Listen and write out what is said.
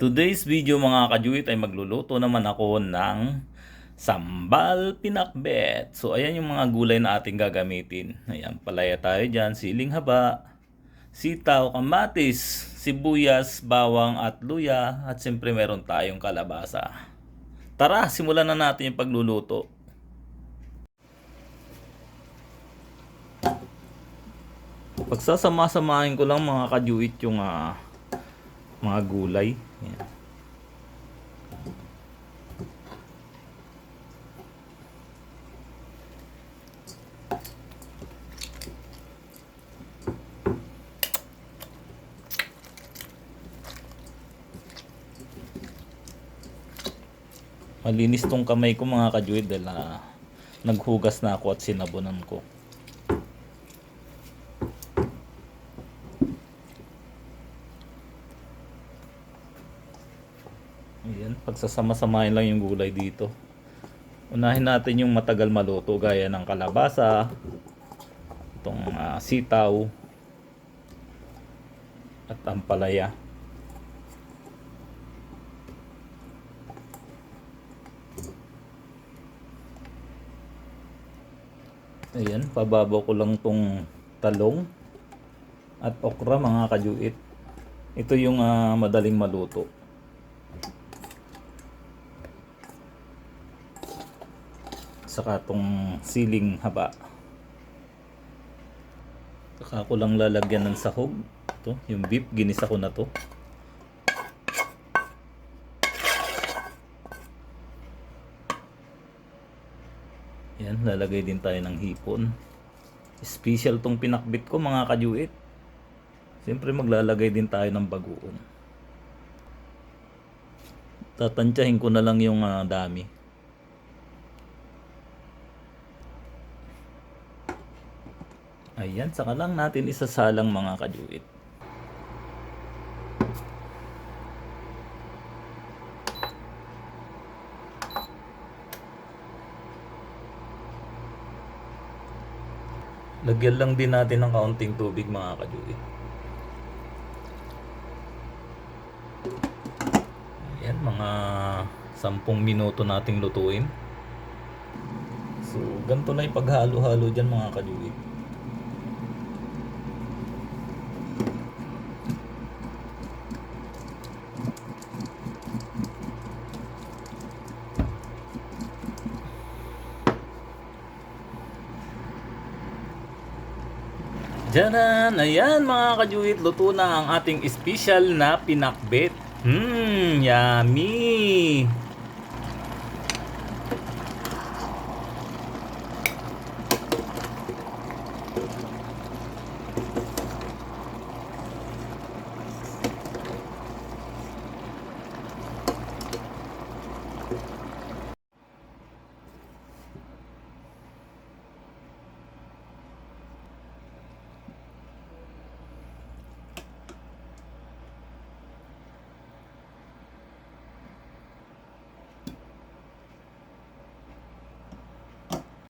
Today's video mga kajuit ay magluluto naman ako ng sambal pinakbet. So ayan yung mga gulay na ating gagamitin. Ayan, palaya tayo dyan, siling haba, sitaw, kamatis, sibuyas, bawang at luya. At siyempre meron tayong kalabasa. Tara, simulan na natin yung pagluluto. Pagsasama-samahin ko lang mga kajuit yung ah, mga gulay. Yan. Malinis tong kamay ko mga kajuit dahil ah, naghugas na ako at sinabunan ko. Ayan, pagsasama-samahin lang yung gulay dito. Unahin natin yung matagal maluto gaya ng kalabasa, itong ah, sitaw, at ampalaya. Ayan, pababaw ko lang tong talong at okra mga kajuit. Ito yung ah, madaling maluto. Saka tong siling haba. Saka ko lang lalagyan ng sahog. To yung beef ginisa ko na to. Yan lalagay din tayo ng hipon. Special tong pinakbit ko mga kajuit siyempre maglalagay din tayo ng bagoong. Tatantyahin ko na lang yung ah, dami Ayan, saka lang natin isasalang mga kajuit. Lagyan lang din natin ng kaunting tubig mga kajuit. Ayan, mga 10 minuto nating lutuin. So, ganito na yung paghalo-halo dyan mga kajuit. Diyan Ayan mga kajuit, luto na ang ating special na pinakbet. Hmm, yummy!